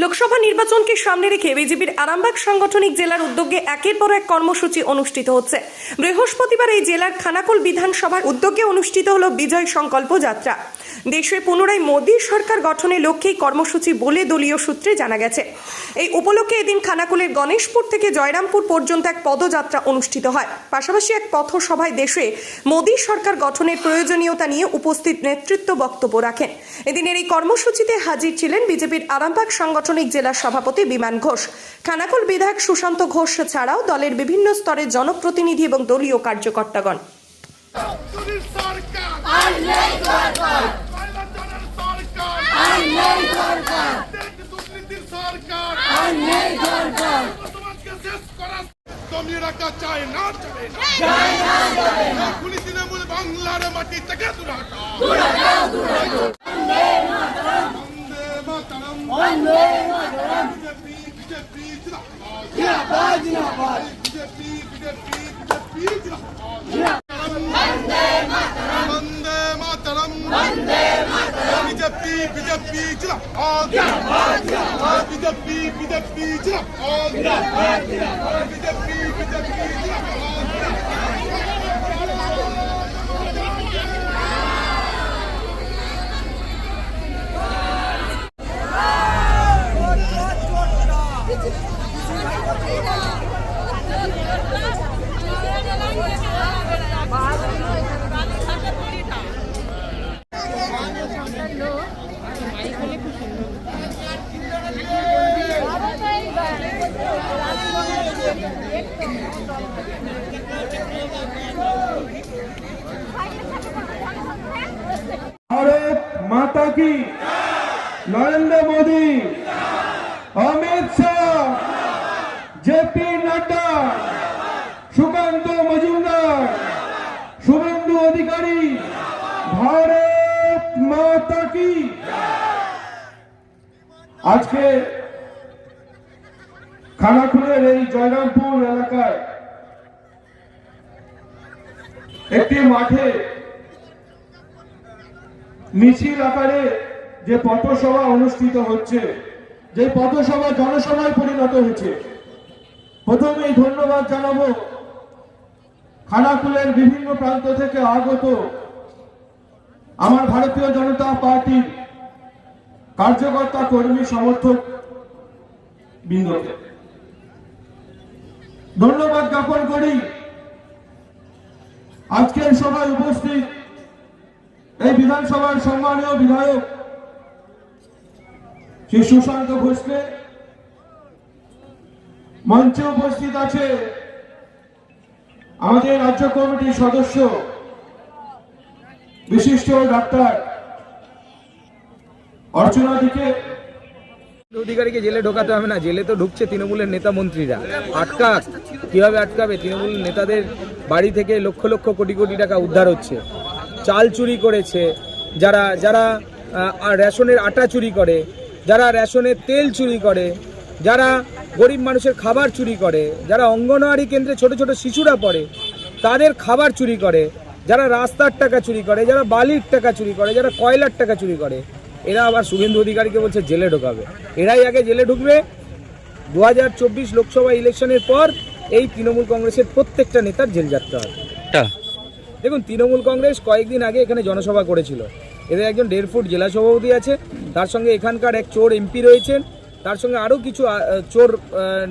লোকসভা নির্বাচনকে সামনে রেখে বিজেপির আরামবাগ সাংগঠনিক জেলার উদ্যোগে একের পর এক কর্মসূচি অনুষ্ঠিত হচ্ছে। বৃহস্পতিবার এই জেলার খানাকুল বিধানসভার উদ্যোগে অনুষ্ঠিত হলো বিজয় সংকল্প যাত্রা। দেশে পুনরায় মোদী সরকার গঠনের লক্ষ্যেই কর্মসূচি বলে দলীয় সূত্রে জানা গেছে। এই উপলক্ষে এদিন খানাকুলের গণেশপুর থেকে জয়রামপুর পর্যন্ত এক পদযাত্রা অনুষ্ঠিত হয়। পাশাপাশি এক পথসভায় দেশে মোদী সরকার গঠনের প্রয়োজনীয়তা নিয়ে উপস্থিত নেতৃত্ব বক্তব্য রাখেন। এদিনের এই কর্মসূচিতে হাজির ছিলেন বিজেপির আরামবাগ সাংগঠনিক জেলা সভাপতি বিমান ঘোষ। খানাকুল বিধায়ক সুশান্ত ঘোষ ছাড়াও দলের বিভিন্ন স্তরের জনপ্রতিনিধি এবং দলীয় কার্যকর্তাগণ। বাংলার মাটি থেকে বিজেপি বিজেপি বিজেপি ভারত মাতা কি? নরেন্দ্র মোদী। অমিত শাহ। জেপি নাড্ডা। সুকান্ত মজুমদার। শুভেন্দু অধিকারী। ভারত মাতা কি? আজকে খানাকুলের এই জয়রামপুর এলাকায় একটি মাঠে মিছিল আকারে যে পথসভা অনুষ্ঠিত হচ্ছে, যে পথসভা জনসভায় পরিণত হয়েছে। প্রথমেই ধন্যবাদ জানাব খানাকুলের বিভিন্ন প্রান্ত থেকে আগত আমার ভারতীয় জনতা পার্টির কার্যকর্তা কর্মী সমর্থক বৃন্দকে। ধন্যবাদ জ্ঞাপন করি। আজকের সভায় উপস্থিত এই বিধানসভার সম্মানীয় বিধায়ক শ্রী সুশান্ত ঘোষকে। মঞ্চে উপস্থিত আছে আমাদের রাজ্য কমিটির সদস্য, বিশিষ্ট ডাক্তার অর্চনা দিকে। অধিকারীকে জেলে ঢোকাতে হবে না, জেলে তো ঢুকছে তৃণমূলের নেতা মন্ত্রীরা। আটকাক কীভাবে আটকাবে? তৃণমূল নেতাদের বাড়ি থেকে লক্ষ লক্ষ কোটি কোটি টাকা উদ্ধার হচ্ছে। চাল চুরি করেছে। যারা যারা রেশনের আটা চুরি করে, যারা রেশনের তেল চুরি করে, যারা গরিব মানুষের খাবার চুরি করে, যারা অঙ্গনওয়াড়ি কেন্দ্রে ছোট ছোট শিশুরা পড়ে, তাদের খাবার চুরি করে, যারা রাস্তার টাকা চুরি করে, যারা বালির টাকা চুরি করে, যারা কয়লার টাকা চুরি করে, এরা আবার শুভেন্দু অধিকারীকে বলছে জেলে ঢোকাবে। এরাই আগে জেলে ঢুকবে। দু হাজার চব্বিশ লোকসভা ইলেকশনের পর এই তৃণমূল কংগ্রেসের প্রত্যেকটা নেতার জেল যেতে হবে দেখুন তৃণমূল কংগ্রেস কয়েকদিন আগে এখানে জনসভা করেছিল। এদের একজন দেড় ফুট জেলা সভাপতি আছে তার সঙ্গে এখানকার এক চোর এমপি রয়েছেন তার সঙ্গে আরও কিছু চোর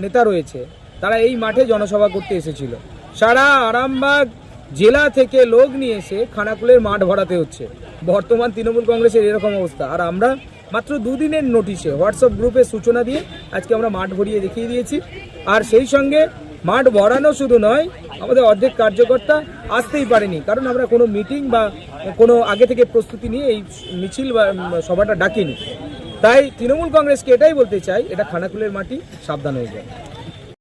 নেতা রয়েছে। তারা এই মাঠে জনসভা করতে এসেছিল। সারা আরামবাগ জেলা থেকে লোক নিয়ে এসে খানাকুলের মাঠ ভরাতে হচ্ছে। বর্তমান তৃণমূল কংগ্রেসের এরকম অবস্থা। আর আমরা মাত্র দুদিনের নোটিশে হোয়াটসঅ্যাপ গ্রুপে সূচনা দিয়ে আজকে আমরা মাঠ ভরিয়ে দেখিয়ে দিয়েছি। আর সেই সঙ্গে মাঠ ভরানো শুধু নয়, আমাদের অর্ধেক কার্যকর্তা আসতেই পারেনি। কারণ আমরা কোনো মিটিং বা কোনো আগে থেকে প্রস্তুতি নিয়ে এই মিছিল বা সভাটা ডাকিনি। তাই তৃণমূল কংগ্রেসকে এটাই বলতে চাই, এটা খানাকুলের মাটি, সাবধান হয়ে যায়